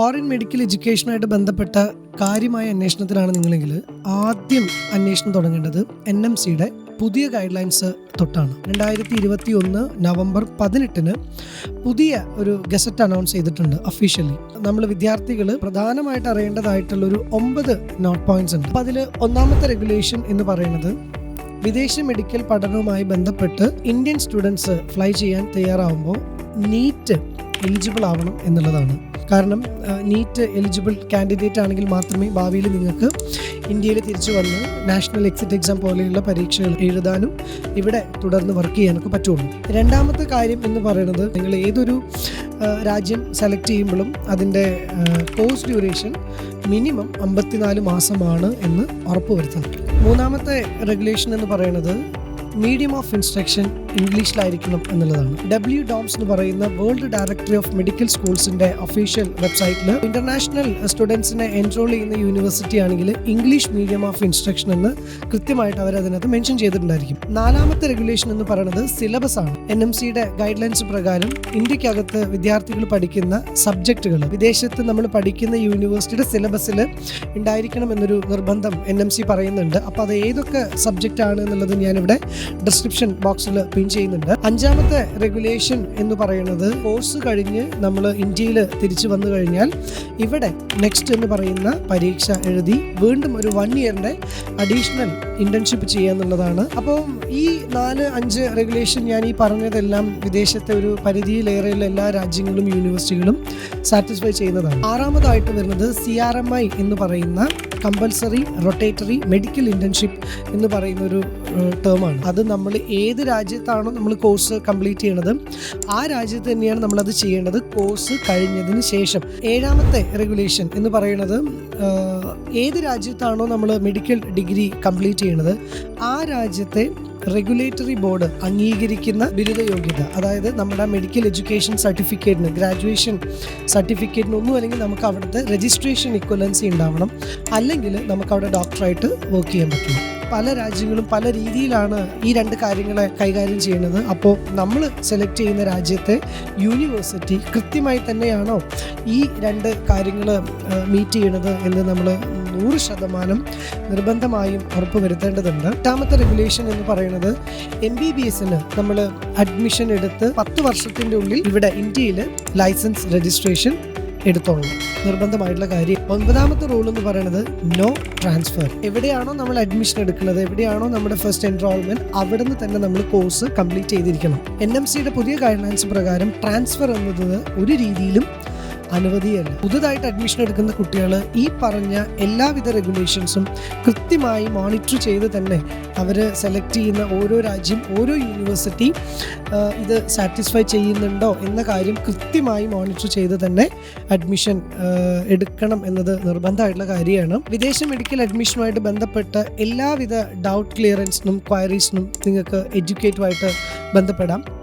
Foreign medical എഡ്യൂക്കേഷനുമായിട്ട് ബന്ധപ്പെട്ട കാര്യമായ അന്വേഷണത്തിലാണ് നിങ്ങളെങ്കിൽ ആദ്യം അന്വേഷണം തുടങ്ങേണ്ടത് എൻ എം സിയുടെ പുതിയ ഗൈഡ് ലൈൻസ് തൊട്ടാണ്. രണ്ടായിരത്തി ഇരുപത്തി ഒന്ന് നവംബർ പതിനെട്ടിന് പുതിയ ഒരു ഗസറ്റ് അനൗൺസ് ചെയ്തിട്ടുണ്ട് ഒഫീഷ്യലി നമ്മൾ വിദ്യാർത്ഥികൾ പ്രധാനമായിട്ട് അറിയേണ്ടതായിട്ടുള്ള ഒരു ഒമ്പത് നോട്ട് പോയിന്റ്സ് ഉണ്ട്. അപ്പോൾ അതിൽ ഒന്നാമത്തെ റെഗുലേഷൻ എന്ന് പറയുന്നത് വിദേശ മെഡിക്കൽ പഠനവുമായി ബന്ധപ്പെട്ട് ഇന്ത്യൻ സ്റ്റുഡൻസ് ഫ്ലൈ ചെയ്യാൻ തയ്യാറാവുമ്പോൾ നീറ്റ് എലിജിബിൾ ആവണം എന്നുള്ളതാണ്. കാരണം നീറ്റ് എലിജിബിൾ കാൻഡിഡേറ്റ് ആണെങ്കിൽ മാത്രമേ ഭാവിയിൽ നിങ്ങൾക്ക് ഇന്ത്യയിൽ തിരിച്ചു വന്ന് നാഷണൽ എക്സിറ്റ് എക്സാം പോലെയുള്ള പരീക്ഷകൾ എഴുതാനും ഇവിടെ തുടർന്ന് വർക്ക് ചെയ്യാനൊക്കെ പറ്റുള്ളൂ. രണ്ടാമത്തെ കാര്യം എന്ന് പറയുന്നത് നിങ്ങൾ ഏതൊരു രാജ്യം സെലക്ട് ചെയ്യുമ്പോഴും അതിന്റെ കോഴ്സ് ഡ്യൂറേഷൻ മിനിമം അമ്പത്തിനാല് മാസമാണ് എന്ന് ഉറപ്പുവരുത്തണം മൂന്നാമത്തെ റെഗുലേഷൻ എന്ന് പറയുന്നത് മീഡിയം ഓഫ് ഇൻസ്ട്രക്ഷൻ ഇംഗ്ലീഷിലായിരിക്കണം എന്നുള്ളതാണ്. ഡബ്ല്യു ഡോംസ് എന്ന് പറയുന്ന വേൾഡ് ഡയറക്ടറി ഓഫ് മെഡിക്കൽ സ്കൂൾസിന്റെ ഒഫീഷ്യൽ വെബ്സൈറ്റിൽ ഇന്റർനാഷണൽ സ്റ്റുഡൻസിനെ എൻറോൾ ചെയ്യുന്ന യൂണിവേഴ്സിറ്റി ആണെങ്കിൽ ഇംഗ്ലീഷ് മീഡിയം ഓഫ് ഇൻസ്ട്രക്ഷൻ എന്ന് കൃത്യമായിട്ട് അവർ അതിനകത്ത് മെൻഷൻ ചെയ്തിട്ടുണ്ടായിരിക്കും. നാലാമത്തെ റെഗുലേഷൻ എന്ന് പറയുന്നത് സിലബസ് ആണ്. എൻ എം സിയുടെ ഗൈഡ് ലൈൻസ് പ്രകാരം ഇന്ത്യക്കകത്ത് വിദ്യാർത്ഥികൾ പഠിക്കുന്ന സബ്ജക്റ്റുകൾ വിദേശത്ത് നമ്മൾ പഠിക്കുന്ന യൂണിവേഴ്സിറ്റിയുടെ സിലബസിൽ ഉണ്ടായിരിക്കണം എന്നൊരു നിർബന്ധം എൻ എം സി പറയുന്നുണ്ട്. അപ്പോൾ അത് ഏതൊക്കെ സബ്ജക്റ്റ് ആണ് എന്നുള്ളത് ഞാനിവിടെ ഡിസ്ക്രിപ്ഷൻ ബോക്സിൽ പിൻ ചെയ്യുന്നുണ്ട്. അഞ്ചാമത്തെ റെഗുലേഷൻ എന്ന് പറയുന്നത് കോഴ്സ് കഴിഞ്ഞ് നമ്മൾ ഇന്ത്യയിൽ തിരിച്ചു വന്നു കഴിഞ്ഞാൽ ഇവിടെ നെക്സ്റ്റ് എന്ന് പറയുന്ന പരീക്ഷ എഴുതി വീണ്ടും ഒരു വൺ ഇയറിന്റെ അഡീഷണൽ ഇന്റേൺഷിപ്പ് ചെയ്യുക എന്നുള്ളതാണ് അപ്പോൾ ഈ നാല് അഞ്ച് റെഗുലേഷൻ ഞാൻ ഈ പറഞ്ഞതെല്ലാം വിദേശത്തെ ഒരു പരിധിയിലേറെയുള്ള എല്ലാ രാജ്യങ്ങളും യൂണിവേഴ്സിറ്റികളും സാറ്റിസ്ഫൈ ചെയ്യുന്നതാണ്. ആറാമതായിട്ട് വരുന്നത് സി ആർ എം ഐ എന്ന് പറയുന്ന കമ്പൽസറി റൊട്ടേറ്ററി മെഡിക്കൽ ഇന്റേൺഷിപ്പ് എന്ന് പറയുന്ന ഒരു ടേമാണ് അത് നമ്മൾ ഏത് രാജ്യത്താണോ നമ്മൾ കോഴ്സ് കംപ്ലീറ്റ് ചെയ്യണത് ആ രാജ്യത്ത് തന്നെയാണ് നമ്മളത് ചെയ്യേണ്ടത് കോഴ്സ് കഴിഞ്ഞതിന് ശേഷം. ഏഴാമത്തെ റെഗുലേഷൻ എന്ന് പറയുന്നത് ഏത് രാജ്യത്താണോ നമ്മൾ മെഡിക്കൽ ഡിഗ്രി കംപ്ലീറ്റ് ചെയ്യണത് ആ രാജ്യത്തെ റെഗുലേറ്ററി ബോർഡ് അംഗീകരിക്കുന്ന ബിരുദ യോഗ്യത അതായത് നമ്മുടെ മെഡിക്കൽ എഡ്യൂക്കേഷൻ സർട്ടിഫിക്കറ്റിന് ഗ്രാജുവേഷൻ സർട്ടിഫിക്കറ്റിന് ഒന്നും അല്ലെങ്കിൽ നമുക്ക് അവിടുത്തെ രജിസ്ട്രേഷൻ ഇക്വലൻസി ഉണ്ടാവണം. അല്ലെങ്കിൽ നമുക്ക് അവിടെ ഡോക്ടറായിട്ട് വർക്ക് ചെയ്യാൻ പറ്റും. പല രാജ്യങ്ങളും പല രീതിയിലാണ് ഈ രണ്ട് കാര്യങ്ങളെ കൈകാര്യം ചെയ്യുന്നത്. അപ്പോൾ നമ്മൾ സെലക്ട് ചെയ്യുന്ന രാജ്യത്തെ യൂണിവേഴ്സിറ്റി കൃത്യമായി തന്നെയാണോ ഈ രണ്ട് കാര്യങ്ങൾ മീറ്റ് ചെയ്യണത് എന്ന് നമ്മൾ നൂറ് ശതമാനം നിർബന്ധമായും ഉറപ്പുവരുത്തേണ്ടതുണ്ട്. എട്ടാമത്തെ റെഗുലേഷൻ എന്ന് പറയുന്നത് എം ബി ബി എസിന് നമ്മൾ അഡ്മിഷൻ എടുത്ത് പത്ത് വർഷത്തിന്റെ ഉള്ളിൽ ഇവിടെ ഇന്ത്യയിൽ ലൈസൻസ് രജിസ്ട്രേഷൻ എടുത്തോളണം. നിർബന്ധമായിട്ടുള്ള കാര്യം. ഒൻപതാമത്തെ റൂൾ എന്ന് പറയുന്നത് നോ ട്രാൻസ്ഫർ എവിടെയാണോ നമ്മൾ അഡ്മിഷൻ എടുക്കുന്നത് എവിടെയാണോ നമ്മുടെ ഫസ്റ്റ് എൻറോൾമെന്റ് അവിടെ നിന്ന് തന്നെ നമ്മൾ കോഴ്സ് കംപ്ലീറ്റ് ചെയ്തിരിക്കണം. എൻ എം സിയുടെ പുതിയ ഗൈഡ്ലൈൻസ് പ്രകാരം ട്രാൻസ്ഫർ എന്നത് ഒരു രീതിയിലും അനുമതിയല്ല. പുതുതായിട്ട് അഡ്മിഷൻ എടുക്കുന്ന കുട്ടികൾ ഈ പറഞ്ഞ എല്ലാവിധ റെഗുലേഷൻസും കൃത്യമായി മോണിറ്റർ ചെയ്ത് തന്നെ അവർ സെലക്ട് ചെയ്യുന്ന ഓരോ രാജ്യം ഓരോ യൂണിവേഴ്സിറ്റി ഇത് സാറ്റിസ്ഫൈ ചെയ്യുന്നുണ്ടോ എന്ന കാര്യം കൃത്യമായി മോണിറ്റർ ചെയ്ത് തന്നെ അഡ്മിഷൻ എടുക്കണം എന്നത് നിർബന്ധമായിട്ടുള്ള കാര്യമാണ്. വിദേശ മെഡിക്കൽ അഡ്മിഷനുമായിട്ട് ബന്ധപ്പെട്ട എല്ലാവിധ ഡൗട്ട് ക്ലിയറൻസിനും ക്വയറീസിനും നിങ്ങൾക്ക് എഡ്യൂക്കേറ്റീവായിട്ട് ബന്ധപ്പെടാം.